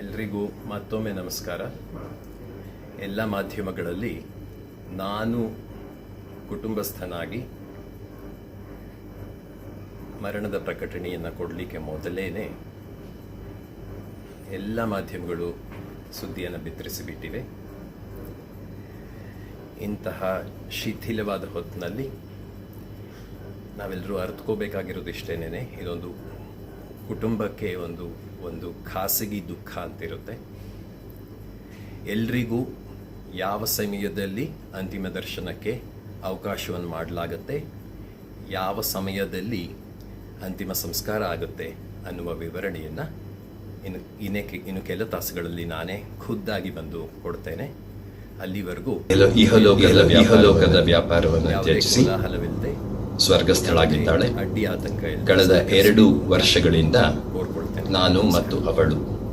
ಎಲ್ರಿಗೂ ಮತ್ತೊಮ್ಮೆ ನಮಸ್ಕಾರ. ಎಲ್ಲ ಮಾಧ್ಯಮಗಳಲ್ಲಿ ನಾನು ಕುಟುಂಬಸ್ಥನಾಗಿ ಮರಣದ ಪ್ರಕಟಣೆಯನ್ನು ಕೊಡಲಿಕ್ಕೆ ಮೊದಲೇ ಎಲ್ಲ ಮಾಧ್ಯಮಗಳು ಸುದ್ದಿಯನ್ನು ಬಿತ್ತರಿಸಿಬಿಟ್ಟಿವೆ. ಇಂತಹ ಶಿಥಿಲವಾದ ಹೊತ್ತಿನಲ್ಲಿ ನಾವೆಲ್ಲರೂ ಅರ್ಥಕೋಬೇಕಾಗಿರೋದು ಇಷ್ಟೇನೆ ಇದೊಂದು ಕುಟುಂಬಕ್ಕೆ ಒಂದು ಒಂದು ಖಾಸಗಿ ದುಃಖ ಅಂತಿರುತ್ತೆ. ಎಲ್ರಿಗೂ ಯಾವ ಸಮಯದಲ್ಲಿ ಅಂತಿಮ ದರ್ಶನಕ್ಕೆ ಅವಕಾಶವನ್ನು ಮಾಡಲಾಗತ್ತೆ ಯಾವ ಸಮಯದಲ್ಲಿ ಅಂತಿಮ ಸಂಸ್ಕಾರ ಆಗುತ್ತೆ ಅನ್ನುವ ವಿವರಣೆಯನ್ನು ಇನ್ನು ಇನ್ನೇ ಇನ್ನು ಕೆಲ ತಾಸುಗಳಲ್ಲಿ ನಾನೇ ಖುದ್ದಾಗಿ ಬಂದು ಕೊಡ್ತೇನೆ. ಅಲ್ಲಿವರೆಗೂ ಇಹಲೋ- ಇಹಲೋಕದ ವ್ಯಾಪಾರವನ್ನು ಹಲವಿಲ್ಲದೆ ತ್ಯಜಿಸಿ. ಸ್ವರ್ಗಸ್ಥಳಾಗಿದ್ದಾಳೆ. ಅಡ್ಡಿ ಆತಂಕ ಇಲ್ಲದೆ ಕಳೆದ ಎರಡು ವರ್ಷಗಳಿಂದ ನಾನು ಮತ್ತು ಅವಳು